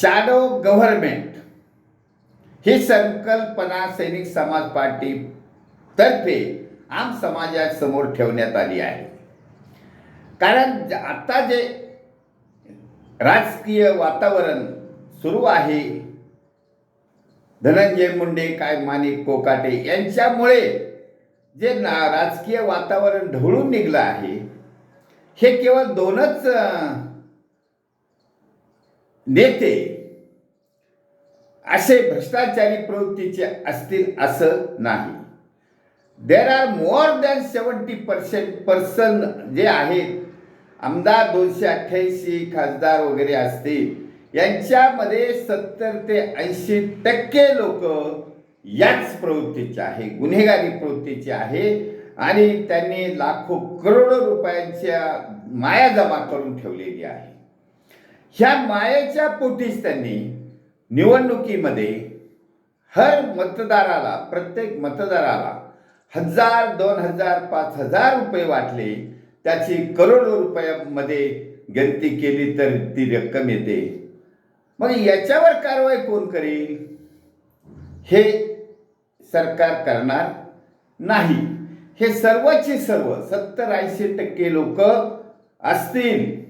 Shadow government ही संकल्पना सैनिक समाज पार्टी तर्फे आम समाजासमोर ठेवण्यात आली आहे. कारण आत्ता आता जे राजकीय वातावरण सुरू आहे धनंजय मुंडे काय माणिक कोकाटे यांच्यामुळे जे ना राजकीय वातावरण ढवळून निघलं आहे हे केवळ दोनच नेते असे भ्रष्टाचारी प्रवृत्तीचे असतील असं नाही. There are more than seventy percent person जे आहेत आमदार दोनशे अठ्ठ्याऐंशी खासदार वगैरे असतील यांच्यामध्ये सत्तर ते ऐंशी टक्के लोक याच प्रवृत्तीचे आहे गुन्हेगारी प्रवृत्तीचे आहे आणि त्यांनी लाखो करोडो रुपयांच्या माया जमा करून ठेवलेली आहे. ह्या मायेच्या पोटीच त्यांनी निवडणुकीमध्ये हर मतदाराला प्रत्येक मतदाराला हजार दोन हजार पाच हजार रुपये वाटले. त्याची करोडो रुपयामध्ये गणती केली तर ती रक्कम येते. मग याच्यावर कारवाई कोण करेल? हे सरकार करणार नाही. हे सर्वचे सर्व सत्तर ऐंशी टक्के लोक असतील.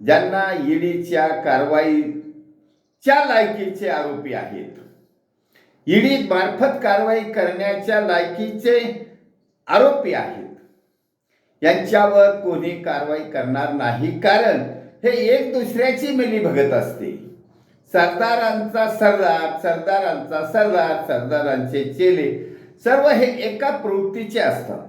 ज्यांना ईडीच्या कारवाईच्या लायकीचे आरोपी आहेत. ईडी मार्फत कारवाई करण्याच्या लायकीचे आरोपी आहेत. यांच्यावर कोणी कारवाई करणार नाही कारण हे एक दुसऱ्याची मिली भगत असते. सरदारांचा सरदार सरदारांचा सरदार सरदारांचे चेले सर्व हे एका प्रवृत्तीचे असतात.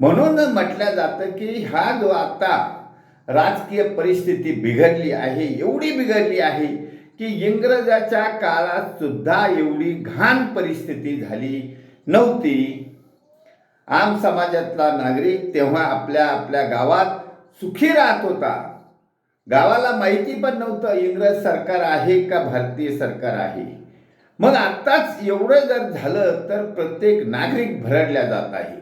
म्हणून म्हटलं जातं की हा जो आता राजकीय परिस्थिती बिघडली आहे एवढी बिघडली आहे की इंग्रजाच्या काळात सुद्धा एवढी घाण परिस्थिती झाली नव्हती. आम समाजातला नागरिक तेव्हा आपल्या आपल्या गावात सुखी राहत होता. गावाला माहिती पण नव्हतं इंग्रज सरकार आहे का भारतीय सरकार आहे. मग आत्ताच एवढं जर झालं तर प्रत्येक नागरिक भरडल्या जात आहे.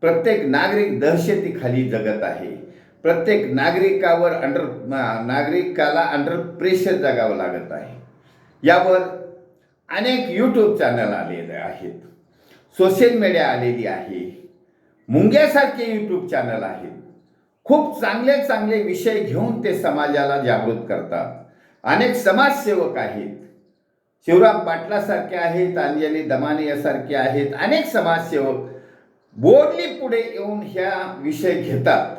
प्रत्येक नागरिक दहशतीखाली जगत आहे. प्रत्येक नागरिकावर अंडर नागरिकाला अंडर प्रेशर जगावं लागत आहे. यावर अनेक यूट्यूब चॅनल आलेले आहेत. सोशल मीडिया आलेली आहे. मुंग्यासारखे यूट्यूब चॅनल आहेत. खूप चांगले चांगले विषय घेऊन ते समाजाला जागृत करतात. अनेक समाजसेवक आहेत. शिवराम पाटलासारखे आहेत अंजली दमाने यासारखे आहेत. अनेक समाजसेवक बोर्डली पुढे येऊन ह्या विषय घेतात.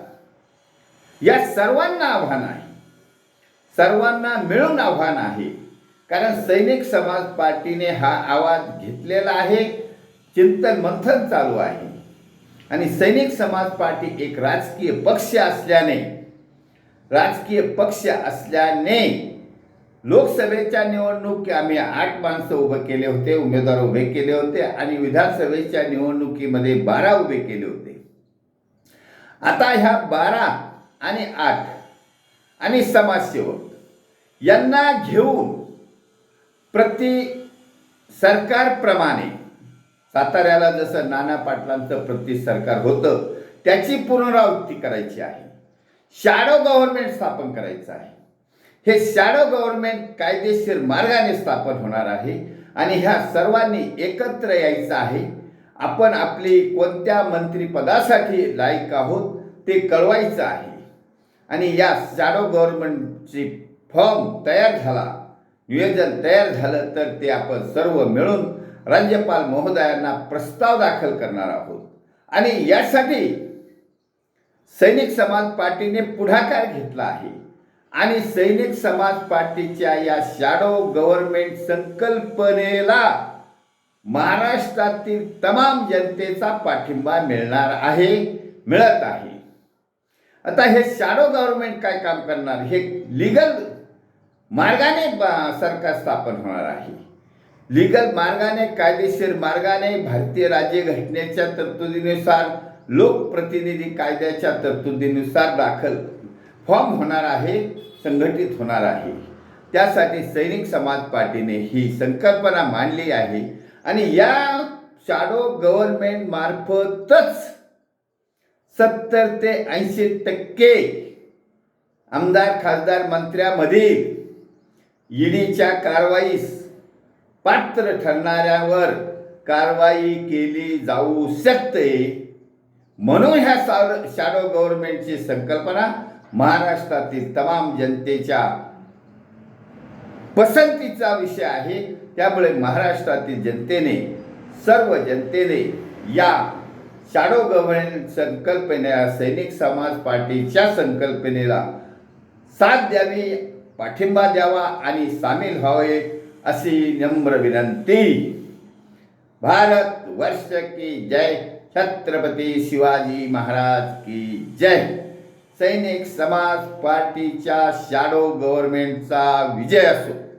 या सर्वांना आव्हान आहे. सर्वांना मिळून आव्हान आहे. कारण सैनिक समाज पार्टीने हा आवाज घेतलेला आहे. चिंतन मंथन चालू आहे. आणि सैनिक समाज पार्टी एक राजकीय पक्ष असल्याने राजकीय पक्ष असल्याने लोकसभेच्या निवडणूक आम्ही आठ माणसं उभे केले होते उमेदवार उभे केले होते आणि विधानसभेच्या निवडणुकीमध्ये बारा उभे केले होते. आता ह्या बारा आणि आठ. आणि समाजसेवक. यांना घेऊन प्रति सरकारप्रमाणे साताऱ्याला जसं नाना पाटलांचं प्रति सरकार होतं त्याची पुनरावृत्ती करायची आहे. शॅडो गव्हर्नमेंट स्थापन करायचं आहे. हे शॅडो गव्हर्नमेंट कायदेशीर मार्गाने स्थापन होणार आहे आणि ह्या सर्वांनी एकत्र यायचं आहे. आपण आपली कोणत्या मंत्रिपदासाठी लायक आहोत ते कळवायचं आहे. आणि या शॅडो गव्हर्नमेंटची फॉर्म तयार झाला नियोजन तयार झालं तर ते आपण सर्व मिळून राज्यपाल महोदयांना प्रस्ताव दाखल करणार आहोत. आणि यासाठी सैनिक समाज पार्टीने पुढाकार घेतला आहे. आणि सैनिक समाज पार्टीच्या या शॅडो गव्हर्नमेंट संकल्पनेला महाराष्ट्रातील तमाम जनतेचा पाठिंबा मिळणार आहे मिळत आहे. आता हे शॅडो गव्हर्नमेंट काय काम करणार? हे लिगल मार्गाने सरकार स्थापन होणार आहे. लिगल मार्गाने कायदेशीर मार्गाने भारतीय राज्य घटनेच्या तरतुदीनुसार लोकप्रतिनिधी कायद्याच्या तरतुदीनुसार दाखल फॉर्म होणार आहे संघटित होणार आहे. त्यासाठी सैनिक समाज पार्टीने ही संकल्पना मांडली आहे आणि या शॅडो गव्हर्नमेंट मार्फतच सत्तर ते ऐंशी टक्के आमदार खासदार मंत्र्यामधील ईडीच्या कारवाईस पात्र ठरणाऱ्यावर कारवाई केली जाऊ शकते म्हणून ह्या साव- शॅडो गव्हर्नमेंटची संकल्पना महाराष्ट्रातील तमाम जनतेच्या पसंतीचा विषय आहे. त्यामुळे महाराष्ट्रातील जनतेने सर्व जनतेने या शॅडो गव्हर्नमेंट संकल्पनेला सैनिक समाज पार्टीच्या संकल्पनेला साथ द्यावी पाठिंबा द्यावा आणि सामील व्हावे अशी नम्र विनंती. भारत वर्ष की जय. छत्रपती शिवाजी महाराज की जय. सैनिक समाज पार्टीच्या शॅडो गव्हर्नमेंटचा विजय असो.